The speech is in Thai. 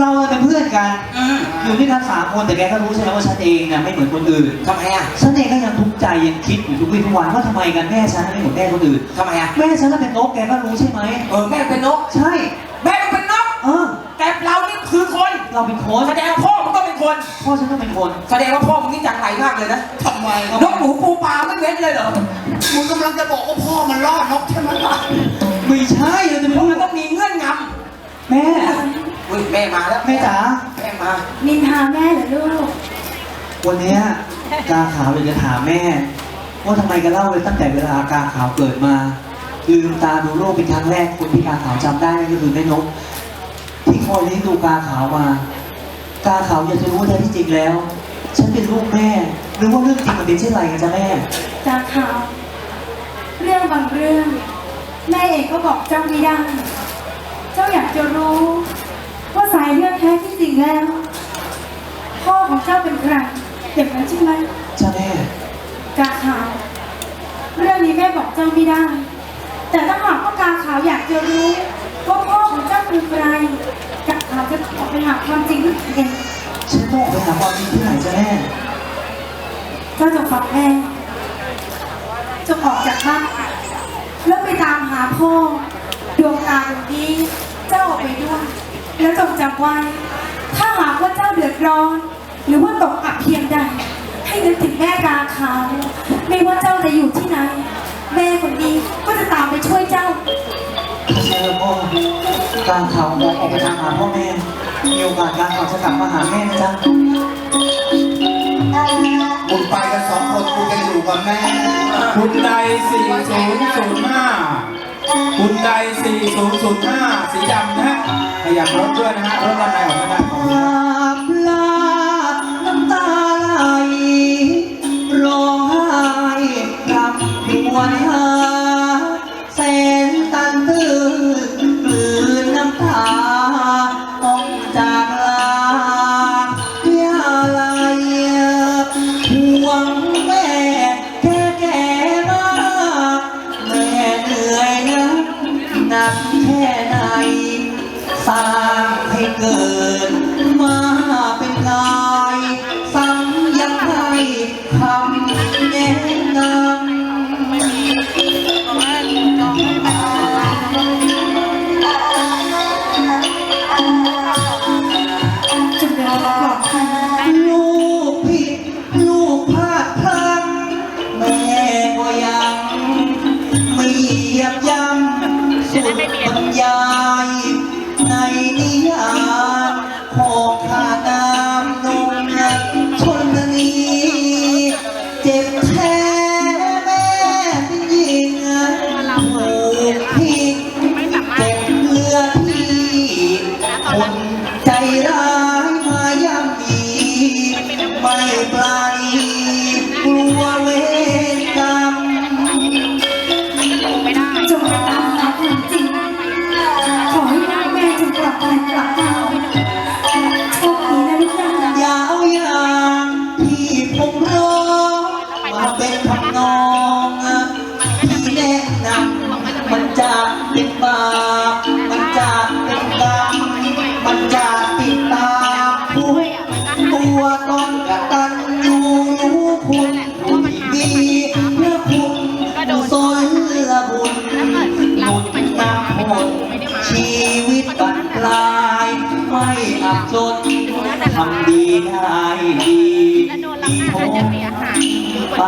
เราเป็นเพื่อนกัน อืมอยู่ด้วยกันสามคนแต่แกก็รู้ใช่ไหมว่าฉันเองเนี่ยไม่เหมือนคนอื่น ทำไมอะฉันเองก็ยังทุกข์ใจยังคิดอยู่ทุกวี่ทุกวันว่าทำไมกันแม่ฉันไม่เหมือนแม่คนอื่น ทำไมอะแม่ฉันน่ะเป็นนกแกก็รู้ใช่ไหมเออแม่เป็นนก ใช่ แม่เป็นนก เออ แต่เรานี่คือคน เราเป็นคนแสดงว่าพ่อมึงก็เป็นคน พ่อฉันก็เป็นคน แสดงว่าพ่อมึงนี่จังไรมากเลยนะทำไมนกหมูปูปลาไม่เว้นเลยเหรอมึงกำลังจะบอกว่าพ่อมันล่อนกใช่ไหมล่ะไม่ใช่เราจะเพเป็นราะลูมันกต้องมีเงื่อนง แม่ำเฮ้ยแม่มาแล้วแม่จ๋า แม่มา นินทาแม่เหรอลูก วันเนี้ยกาขาวเลยจะถามแม่ ว่าทำไมกันเล่าเลยตั้งแต่เวลากาขาวเกิดมาลืมตาดูโลกเป็นครั้งแรกคนที่กาขาวจำได้นั่นก็คือแม่นก ที่คอยเลี้ยงดูกาขาวมา กาขาวอยากจะรู้ว่าแท้ที่จริงแล้ว ฉันเป็นลูกแม่หรือว่าเรื่องจริงมันเป็นเช่นไรกันจ๊ะแม่ จาขาวเรื่องบางเรื่อง แม่เองก็บอกเจ้าไม่ได้ เจ้าอยากจะรู้ ว่าสายเลือดแท้ที่จริงแล้ว พ่อของเจ้าเป็นใครอย่างนั้นใช่ไหมจ้าแม่กาขาวเรื่องนี้แม่บอกเจ้าไม่ได้ แต่ถ้าหากว่ากาขาวอยากจะรู้ว่าพ่อของเจ้าคือใครกาขาวจะออกไปหาความจริงด้วยตัวเองฉันต้องออกไปหาความจริงที่ไหนจ้ะแม่เจ้าจงฟังแม่จงออกจากบ้านแล้วไปตามหาพ่อดวงตาดวงนี้ เจ้าออกไปด้วย แล้วจงจำไว้ ถ้าหากว่าเจ้าเดือดร้อน หรือว่าตกอับเพียงใด ให้นึกถึงแม่กาขาว ไม่ว่าเจ้าจะอยู่ที่ไหน แม่คนนี้ก็จะตามไปช่วยเจ้า ใช่แล้วพ่อกลางข่าวมองออกไปทางหาพ่อแม่ มีโอกาสกลางข่าวจะกลับมาหาแม่นะจ๊ะมึงไปกันสองคนกูจะอยู่กับแม่ คุณใด4005 คุณใด4005 สีดำนะฮะขยับรถด้วยนะฮะรถด้านในของท่านขอบคุณครับอา แค่ไหนสร้างให้เกิดมาเป็นกายซ้ำยังให้คำแนะนำจงเดินทางปลอด ไม่ ไม่อับจนทำดีได้ดีดีพ้นไป